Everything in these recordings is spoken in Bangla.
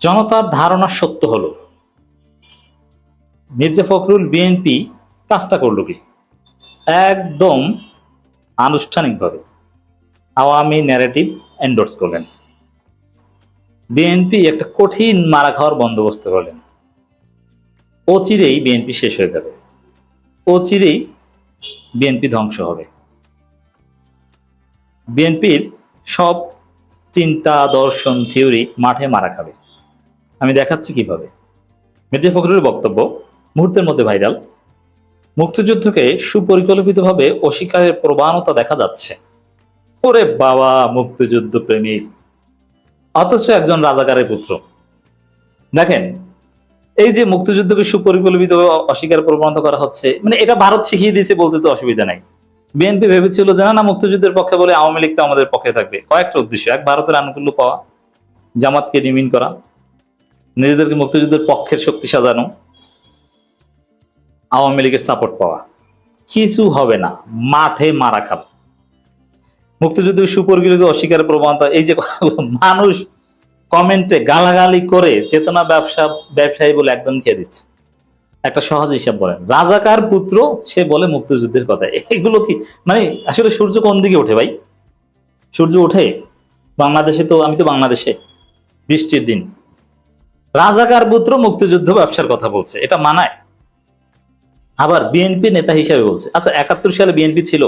জনতার ধারণা সত্য হলো। মির্জা ফখরুল বিএনপি কাজটা করল কি? একদম আনুষ্ঠানিকভাবে আওয়ামী ন্যারেটিভ এন্ডোর্স করলেন। বিএনপি একটা কঠিন মারা খাওয়ার বন্দোবস্ত করলেন। অচিরেই বিএনপি শেষ হয়ে যাবে। অচিরেই বিএনপি ধ্বংস হবে। বিএনপির সব চিন্তা, দর্শন থিওরি মাঠে মারা খাবে। আমি দেখাচ্ছি কীভাবে। মির্জা ফখরুলের বক্তব্য মুহূর্তের মধ্যে ভাইরাল। মুক্তিযুদ্ধকে সুপরিকল্পিতভাবে অস্বীকারের প্রবণতা দেখা যাচ্ছে। ওরে বাবা, মুক্তিযুদ্ধ প্রেমিক। অথচ একজন রাজাকারের পুত্র। দেখেন, এই যে মুক্তিযুদ্ধকে সুপরিকল্পিত অস্বীকার প্রবণতা করা হচ্ছে মানে এটা ভারত শিখিয়ে দিয়েছে বলতে তো অসুবিধা নাই। বিএনপি ভেবেছিল যে, না না, মুক্তিযুদ্ধের পক্ষে বলে আওয়ামী লীগ তো আমাদের পক্ষে থাকবে। কয়েকটা উদ্দেশ্য, এক, ভারতের আনুকূল্য পাওয়া, জামাতকে নিমিন করা নিজেদেরকে মুক্তিযুদ্ধের পক্ষের শক্তি সাজানো, আওয়ামী লীগের সাপোর্ট পাওয়া। কিছু হবে না, মাঠে মারা খাবে। মুক্তিযুদ্ধের সুপরিকল্পিত অস্বীকারের প্রবণতা, এই যে মানুষ কমেন্টে গালাগালি করে, চেতনা ব্যবসা, ব্যবসায়ী বলে একদম খেয়ে দিচ্ছে। একটা সহজ হিসাব বলেন, রাজাকার পুত্র সে বলে মুক্তিযুদ্ধের কথা। এগুলো কি মানে আসলে সূর্য কোন দিকে ওঠে ভাই? সূর্য ওঠে বাংলাদেশে তো, আমি তো বাংলাদেশে, বৃষ্টির দিন। রাজাকার পুত্র মুক্তিযুদ্ধ ব্যবসার কথা বলছে, এটা মানায়? আবার বিএনপি নেতা হিসাবে বলছে আচ্ছা একাত্তর সালে বিএনপি ছিল।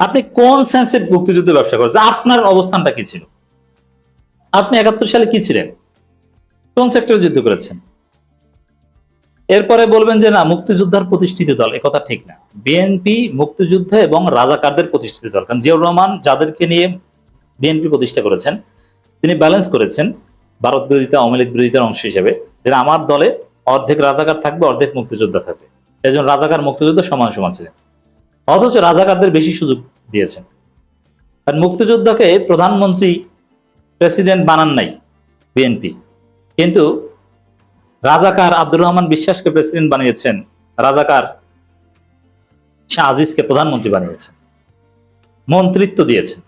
আপনি কোন সেন্সে মুক্তিযুদ্ধ ব্যবসা করেছেন আপনার অবস্থানটা কি ছিল? আপনি একাত্তর সালে কি ছিলেন? কোন সেক্টরে যুদ্ধ করেছেন? এরপরে বলবেন যে না, মুক্তিযোদ্ধার প্রতিষ্ঠিত দল কথা ঠিক না। বিএনপি মুক্তিযুদ্ধ এবং রাজাকারদের প্রতিষ্ঠিত দল, কারণ জিয়াউর রহমান যাদেরকে নিয়ে বিএনপি প্রতিষ্ঠা করেছেন, তিনি ব্যালেন্স করেছেন। ভারত বিরোধিতা, আওয়ামী লীগ বিরোধিতার অংশ হিসেবে। যে আমার দলে অর্ধেক রাজাকার থাকবে, অর্ধেক মুক্তিযোদ্ধা থাকবে। এই জন্য রাজাকার, মুক্তিযোদ্ধা সমান সমান ছিলেন। অথচ রাজাকারদের বেশি সুযোগ দিয়েছেন। আর মুক্তিযোদ্ধাকে প্রধানমন্ত্রী, প্রেসিডেন্ট বানান নাই বিএনপি। কিন্তু রাজাকার আব্দুর রহমান বিশ্বাসকে প্রেসিডেন্ট বানিয়েছেন, রাজাকার শাহ আজিজকে প্রধানমন্ত্রী বানিয়েছেন। মন্ত্রিত্ব দিয়েছেন।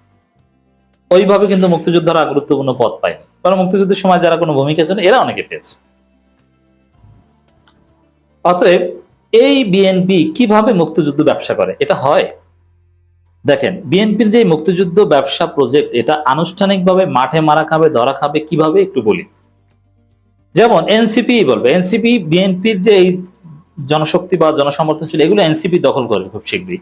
ওইভাবে কিন্তু মুক্তিযোদ্ধারা গুরুত্বপূর্ণ পদ পায়নি। কারণ মুক্তিযুদ্ধের সময় যারা কোনো ভূমিকা ছিল, এরা অনেকে পেয়েছে। অতএব এই বিএনপি কীভাবে মুক্তিযুদ্ধ ব্যবসা করে? এটা হয়। দেখেন বিএনপির যে মুক্তিযুদ্ধ ব্যবসা প্রজেক্ট এটা আনুষ্ঠানিকভাবে মাঠে মারা খাবে, ধরা খাবে কীভাবে একটু বলি। যেমন এনসিপি বলবে এনসিপি বিএনপির যে এই জনশক্তি বা জনসমর্থন ছিল, এগুলো এনসিপি দখল করবে খুব শীঘ্রই।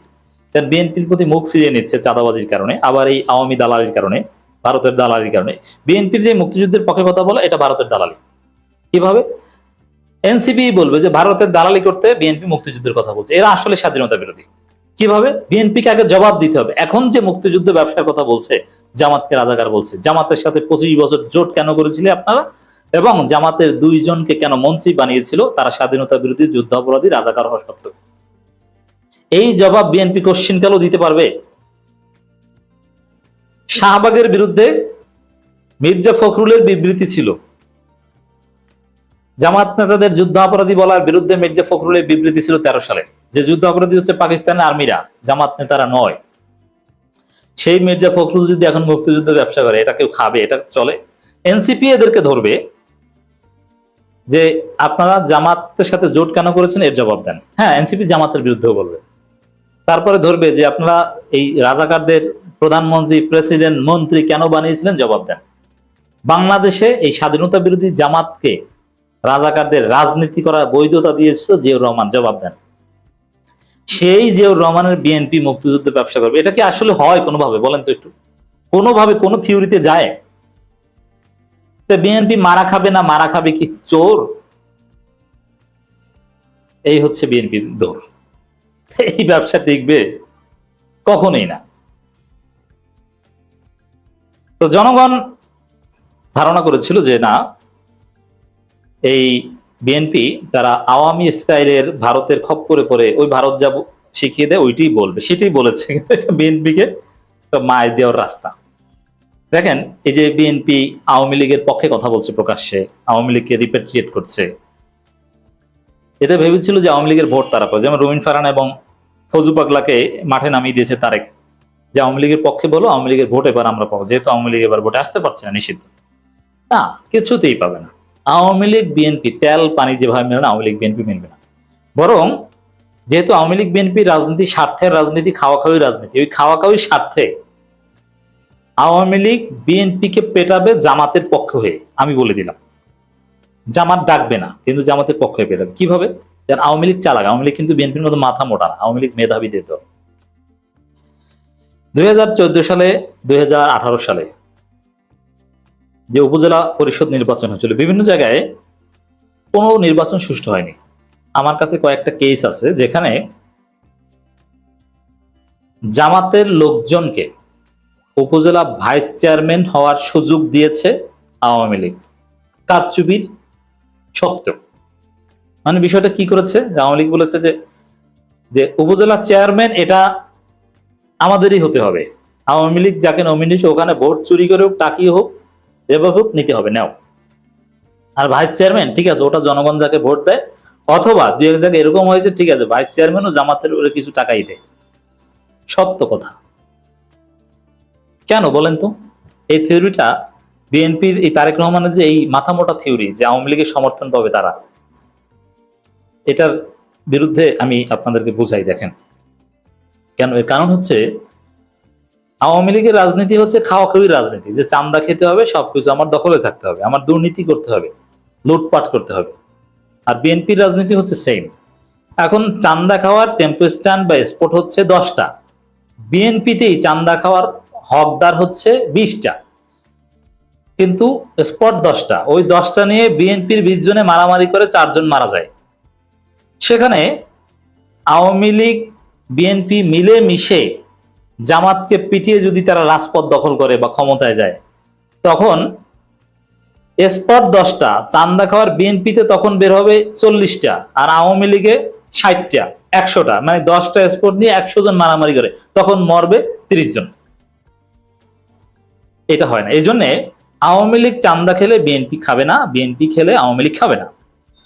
বিএনপির প্রতি মুখ ফিরিয়ে নিচ্ছে চাঁদাবাজির কারণে, আবার এই আওয়ামী দালালির কারণে। ভারতের দালালির কারণে। বিএনপির যে মুক্তিযুদ্ধের পক্ষে কথা বলে, এটা ভারতের দালালি। কীভাবে? এনসিপি বলবে যে ভারতের দালালি করতে বিএনপি মুক্তিযুদ্ধের কথা বলছে। এরা আসলে স্বাধীনতা বিরোধী। কীভাবে? বিএনপিকে আগে জবাব দিতে হবে। এখন যে মুক্তিযুদ্ধ ব্যবসার কথা বলছে, জামাতকে রাজাকার বলছে। জামাতের সাথে পঁচিশ বছর জোট কেন করেছিলে আপনারা? এবং জামাতের দুইজনকে কেন মন্ত্রী বানিয়েছিল? তারা স্বাধীনতা বিরোধী যুদ্ধ অপরাধী রাজাকার হওয়া সত্ত্বেও। এই জবাব বিএনপি কোশ্চিনকালও দিতে পারবে। শাহবাগের বিরুদ্ধে মির্জা ফখরুলের বিবৃতি ছিল। জামাত নেতাদের যুদ্ধ অপরাধী বলার বিরুদ্ধে মির্জা ফখরুলের বিবৃতি ছিল তেরো সালে। যে যুদ্ধ অপরাধী হচ্ছে পাকিস্তানের আর্মিরা, জামাত নেতারা নয়। সেই মির্জা ফখরুল যদি এখন মুক্তিযুদ্ধ ব্যবসা করে, এটা কেউ খাবে, এটা চলে। এনসিপি এদেরকে ধরবে যে আপনারা জামাতের সাথে জোট কেন করেছেন, এর জবাব দেন। হ্যাঁ এনসিপি জামাতের বিরুদ্ধেও বলবে। তারপরে ধরবে যে আপনারা এই রাজাকারদের প্রধানমন্ত্রী, প্রেসিডেন্ট, মন্ত্রী কেন বানিয়েছিলেন? জবাব দেন। বাংলাদেশে এই স্বাধীনতা বিরোধী জামাতকে রাজাকারদের রাজনীতি করার বৈধতা দিয়েছিল জিয়াউর রহমান। জবাব দেন। সেই জিয়াউর রহমানের বিএনপি মুক্তিযুদ্ধ ব্যবসা করবে। এটা কি আসলে হয় কোনোভাবে? বলেন তো একটু। কোনোভাবে কোনো থিওরিতে যায়? বিএনপি মারা খাবে না, মারা খাবে কি চোর? এই হচ্ছে বিএনপি দৌড়। এই ব্যবসা টিকবে কখনোই না। তো জনগণ ধারণা করেছিল যে না, এই বিএনপি তারা আওয়ামী স্টাইলের ভারতের খপ করে পরে ওই ভারত যা শিখিয়ে দেয় ওইটাই বলবে, সেটাই বলেছে। কিন্তু এটা বিএনপিকে মায়ের দেওয়ার রাস্তা। দেখেন, এই যে বিএনপি আওয়ামী লীগের পক্ষে কথা বলছে প্রকাশ্যে, আওয়ামী লীগকে রিপেট্রিয়েট করছে। এটা ভেবেছিল যে আওয়ামী লীগের ভোট তারা পাবে। যেমন রবিন ফারান এবং ফজু পাগলাকে মাঠে নামিয়ে দিয়েছে তারেক। যে আওয়ামী লীগের পক্ষে বলো, আওয়ামী লীগের ভোট এবার আমরা পাবো। যেহেতু আওয়ামী লীগ এবার ভোটে আসতে পারছে না নিষিদ্ধ। না, কিছুতেই পাবে না। আওয়ামী লীগ, বিএনপি, তেল, পানি যেভাবে মেলে না, আওয়ামী লীগ, বিএনপি মেলবে না। বরং যেহেতু আওয়ামী লীগ, বিএনপি রাজনীতি স্বার্থের রাজনীতি খাওয়া খাওয়ি রাজনীতি, ওই খাওয়া খাওয়ি স্বার্থে আওয়ামী লীগ বিএনপিকে পেটাবে জামাতের পক্ষ হয়ে। আমি বলে দিলাম। জামাত ডাকবে না, কিন্তু জামাতের পক্ষ হয়ে পেটাবে। কীভাবে? যেন আওয়ামী লীগ চালাক। আওয়ামী লীগ কিন্তু বিএনপির মতো মাথা মোটা না। আওয়ামী লীগ মেধাবী দিত দুই হাজার চোদ্দ সালে, দুই হাজার আঠারো সালে যে উপজেলা পরিষদ নির্বাচন হয়েছিল, বিভিন্ন জায়গায় কোনো নির্বাচন সুষ্ঠু হয়নি। আমার কাছে কয়েকটা কেস আছে যেখানে জামাতের লোকজনকে উপজেলা ভাইস চেয়ারম্যান হওয়ার সুযোগ দিয়েছে আওয়ামী লীগ। কারচুপির সত্ত্বেও। মানে বিষয়টা কি করেছে? আওয়ামী লীগ বলেছে যে যে উপজেলা চেয়ারম্যান এটা আমাদেরই হতে হবে। আওয়ামী লীগ যাকে নমিনেছে ওখানে ভোট চুরি করে হোক টাকিয়ে হোক, যেভাবে হোক নিতে হবে, নাও। আর ভাইস চেয়ারম্যান ঠিক আছে, ওটা জনগণ যাকে ভোট দেয়, অথবা দু এক জায়গায় এরকম হয়েছে, ঠিক আছে ভাইস চেয়ারম্যানও জামাতের ওরে কিছু টাকাই দেয়। সত্য কথা। কেন বলেন তো? এই থিওরিটা বিএনপির, এই তারেক রহমানের যে এই মাথা মোটা থিওরি যে আওয়ামী লীগের সমর্থন পাবে তারা, এটার বিরুদ্ধে আমি আপনাদেরকে বুঝাই, দেখেন। কেন? এর কারণ হচ্ছে আওয়ামী লীগের রাজনীতি হচ্ছে খাওয়া খাওয়ি রাজনীতি। যে চান্দা খেতে হবে, সবকিছু আমার দখলে থাকতে হবে, আমার দুর্নীতি করতে হবে, লুটপাট করতে হবে। আর বিএনপির রাজনীতি হচ্ছে সেম এখন চান্দা খাওয়ার টেম্পো স্ট্যান্ড বা স্পট হচ্ছে দশটা। বিএনপিতেই চান্দা খাওয়ার হকদার হচ্ছে বিশটা। কিন্তু স্পট দশটা। ওই দশটা নিয়ে বিএনপির বিশ জনে মারামারি করে চারজন মারা যায়। সেখানে আওয়ামী লীগ বিএনপি মিলে মিশে জামাতকে পিটিয়ে যদি তারা রাজপথ দখল করে বা ক্ষমতায় যায়, তখন স্পট দশটা, চান্দা খাওয়ার বিএনপিতে তখন বের হবে চল্লিশটা আর আওয়ামী লীগে ষাটটা, একশোটা মানে দশটা স্পট নিয়ে একশো জন মারামারি করে, তখন মরবে তিরিশ জন। এটা হয় না। এই জন্যে আওয়ামী লীগ চান্দা খেলে বিএনপি খাবে না বিএনপি খেলে আওয়ামী লীগ খাবে না।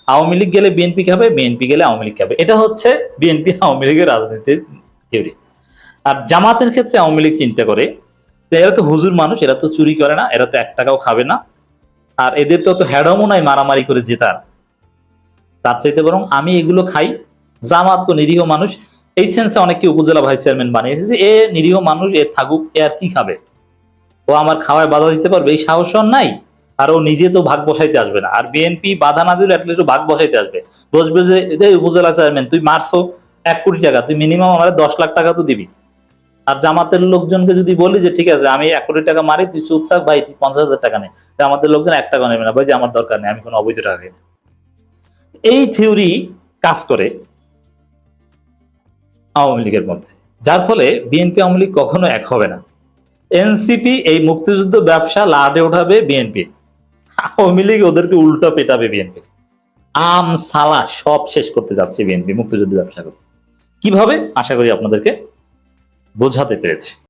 আওয়ামী লীগ গেলে বিএনপি খাবে বিএনপি গেলে আওয়ামী লীগ খাবে এটা হচ্ছে বিএনপি আওয়ামী লীগের রাজনীতির থিওরি আর জামাতের ক্ষেত্রে আওয়ামী লীগ চিন্তা করে এরা তো হুজুর মানুষ, এরা তো চুরি করে না, এরা তো এক টাকাও খাবে না। আর এদের তো অত হ্যাডমও নাই, মারামারি করে জেতার। তার চাইতে বরং আমি এগুলো খাই। জামাত তো নিরীহ মানুষ। এই সেন্সে অনেকে উপজেলা ভাইস চেয়ারম্যান বানিয়ে এসেছে, এ নিরীহ মানুষ, এ থাকুক, এ আর কি খাবে? ও আমার খাওয়ায় বাধা দিতে পারবে, এই সাহস নাই। আর ও নিজে তো ভাগ বসাইতে আসবে না। আর বিএনপি বাধা না দিলে অ্যাটলিস্ট ভাগ বসাইতে আসবে। বসবে যে উপজেলা চেয়ারম্যান তুই মারছো, এক কোটি টাকা, তুই মিনিমাম আমার দশ লাখ টাকা তো দিবি। আর জামাতের লোকজনকে যদি বলি যে, ঠিক আছে, আমি এক কোটি টাকা মারি, তুই চুপ থাক ভাই, তুই পঞ্চাশ হাজার টাকা নে। আমাদের লোকজন এক টাকা নেবে না। ভাই যে, আমার দরকার নেই, আমি কোনো অবৈধ টাকা খাই না। এই থিওরি কাজ করে আওয়ামী লীগের মধ্যে। যার ফলে বিএনপি আওয়ামী লীগ কখনো এক হবে না। এনসিপি এই মুক্তিযুদ্ধ ব্যবসা লাডে ওঠাবে বিএনপি আওয়ামী লীগ ওদেরকে উল্টো পেটাবে বিএনপি। আম, সালা সব শেষ করতে যাচ্ছে বিএনপি, মুক্তিযুদ্ধ ব্যবসা করে কীভাবে? আশা করি আপনাদেরকে বোঝাতে পেরেছি।